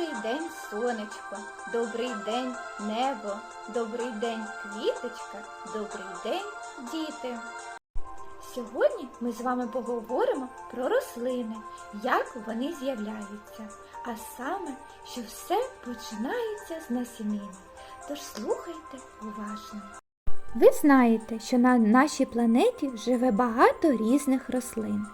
Добрий день, сонечко, добрий день, небо, добрий день, квіточка, добрий день, діти. Сьогодні ми з вами поговоримо про рослини, як вони з'являються, а саме, що все починається з насінини. Тож слухайте уважно. Ви знаєте, що на нашій планеті живе багато різних рослин.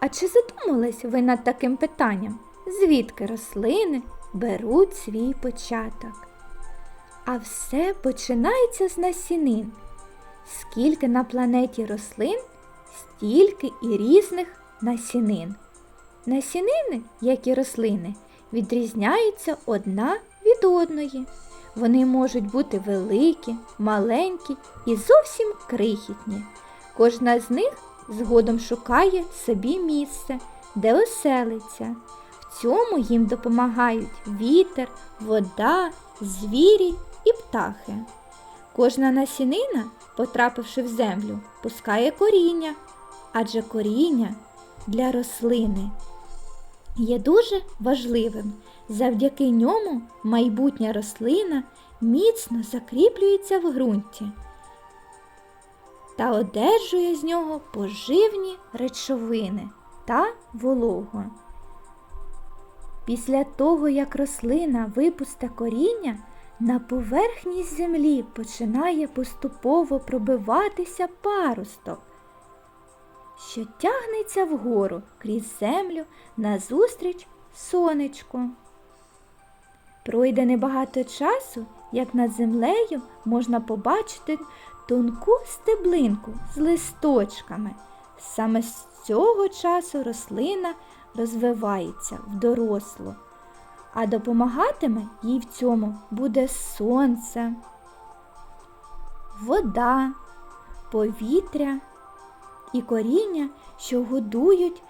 А чи задумались ви над таким питанням? Звідки рослини беруть свій початок? А все починається з насінин. Скільки на планеті рослин, стільки і різних насінин. Насінини, як і рослини, відрізняються одна від одної. Вони можуть бути великі, маленькі і зовсім крихітні. Кожна з них згодом шукає собі місце, де оселиться. Цьому їм допомагають вітер, вода, звірі і птахи. Кожна насінина, потрапивши в землю, пускає коріння, адже коріння для рослини є дуже важливим. Завдяки ньому майбутня рослина міцно закріплюється в ґрунті та одержує з нього поживні речовини та вологу. Після того, як рослина випусте коріння, на поверхність землі починає поступово пробиватися паросток, що тягнеться вгору крізь землю назустріч сонечку. Пройде небагато часу, як над землею можна побачити тонку стеблинку з листочками. Саме з цього часу рослина розвивається в дорослу, а допомагатиме їй в цьому буде сонце, вода, повітря і коріння, що годують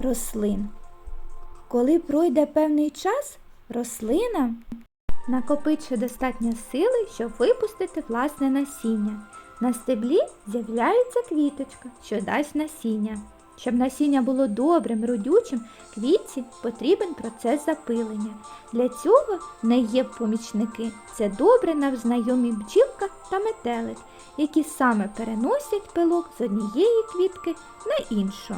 рослин. Коли пройде певний час, рослина накопичує достатньо сили, щоб випустити власне насіння. На стеблі з'являється квіточка, що дасть насіння. Щоб насіння було добрим, родючим, квітці потрібен процес запилення. Для цього не є помічники. Це добре нам знайомі бджілка та метелик, які саме переносять пилок з однієї квітки на іншу.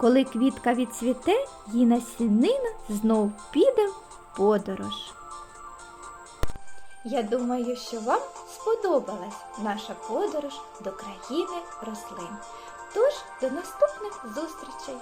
Коли квітка відцвіте, її насінина знов піде в подорож. Я думаю, що вам сподобалась наша подорож до країни рослин. Тож до наступних зустрічей!